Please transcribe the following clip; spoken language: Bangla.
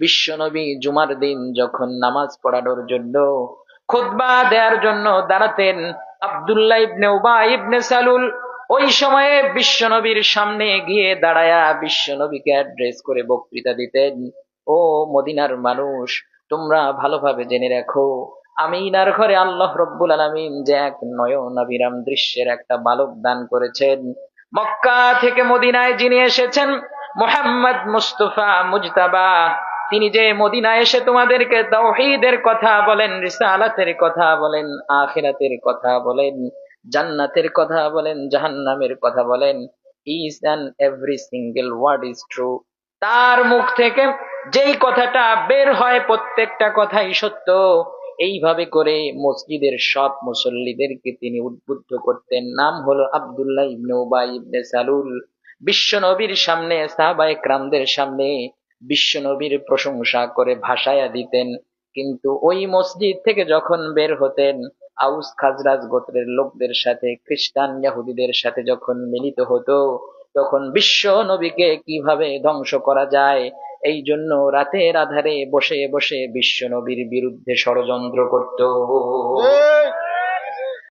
বিশ্বনবী জুমার দিন যখন নামাজ পড়ানোর জন্য খুতবা দেওয়ার জন্য দাঁড়াতেন, আব্দুল্লাহ ইবনে উবা ইবনে সালুল ওই সময়ে বিশ্বনবীর সামনে গিয়ে দাঁড়ায়া বিশ্বনবীকে অ্যাড্রেস করে বক্তৃতা দিতেন, ও মদিনার মানুষ, তোমরা ভালোভাবে জেনে রাখো, আমিনার ঘরে আল্লাহ রব্বুল আলামিন যে এক নয়ন অবিরাম দৃশ্যের একটা বালক দান করেছেন, মক্কা থেকে মদিনায় যিনি এসেছেন, মোহাম্মদ মুস্তফা মুজতাবা তিনি যে মদিনায় এসে তোমাদেরকে তাওহীদের কথা বলেন, রিসালাতের কথা বলেন, আখিরাতের কথা বলেন, জান্নাতের কথা বলেন, জাহান্নামের কথা বলেন is and every single word is true তার মুখ থেকে যেই কথাটা বের হয় প্রত্যেকটা কথাই সত্য। এইভাবে করে মসজিদের সব মুসল্লিদেরকে তিনি উদ্বুদ্ধ করতেন। নাম হলো আব্দুল্লাহ ইবনে উবাই ইবনে সালুল। বিশ্বনবীর সামনে সাহাবায়ে ক্রামদের সামনে বিশ্বনবীর প্রশংসা করে ভাসায়া দিতেন। কিন্তু ওই মসজিদ থেকে যখন বের হতেন, আউস খাজরাজ গোত্রের লোকদের সাথে, খ্রিস্টান ইয়াহুদিদের সাথে যখন মিলিত হতো, তখন বিশ্ব নবীকে কীভাবে ধ্বংস করা যায়, এই জন্য রাতের আধারে বসে বসে বিশ্ব নবীর বিরুদ্ধে ষড়যন্ত্র করত।